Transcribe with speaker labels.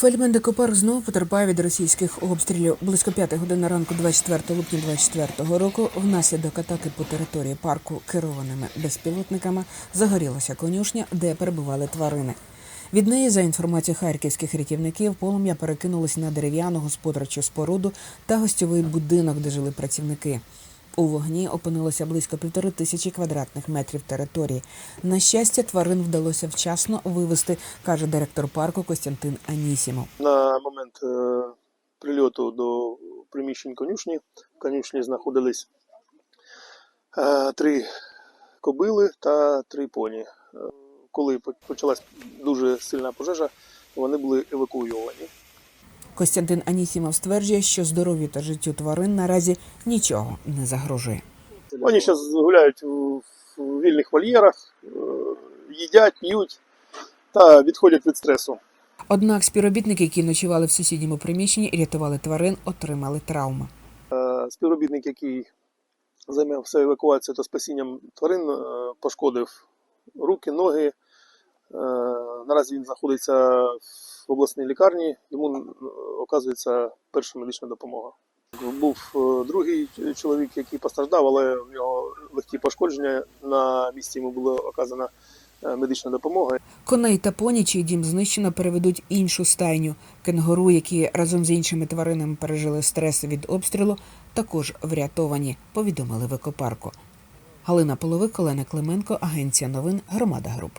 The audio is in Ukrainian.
Speaker 1: Фельдман Декопар знову потерпає від російських обстрілів. Близько п'яти годин ранку 24 липня 24 року внаслідок атаки по території парку керованими безпілотниками загорілася конюшня, де перебували тварини. Від неї, за інформацією харківських рятівників, полум'я перекинулось на дерев'яну господарчу споруду та гостьовий будинок, де жили працівники. У вогні опинилося близько півтори тисячі квадратних метрів території. На щастя, тварин вдалося вчасно вивезти, каже директор парку Костянтин Анісімов.
Speaker 2: На момент е, прильоту до приміщень конюшні в конюшні знаходились е, три кобили та три поні. Е, Коли почалась дуже сильна пожежа, вони були евакуйовані.
Speaker 1: Костянтин Анісімов стверджує, що здоров'ю та життю тварин наразі нічого не загрожує.
Speaker 2: Вони зараз гуляють в вільних вольєрах, е, їдять, п'ють та відходять від стресу.
Speaker 1: Однак співробітники, які ночували в сусідньому приміщенні рятували тварин, отримали травми.
Speaker 2: Е, Співробітник, який займався евакуацією та спасінням тварин, е, пошкодив руки, ноги. Наразі він знаходиться в обласній лікарні, йому е, оказується перша медична допомога. Був е, другий чоловік, який постраждав, але в нього легкі пошкодження. На місці йому була оказана е, медична допомога.
Speaker 1: Коней та поні, чий дім знищено, переведуть іншу стайню. Кенгуру, які разом з іншими тваринами пережили стрес від обстрілу, також врятовані, повідомили в екопарку. Галина Половик, Олена Клименко, Агенція новин Громада Груп.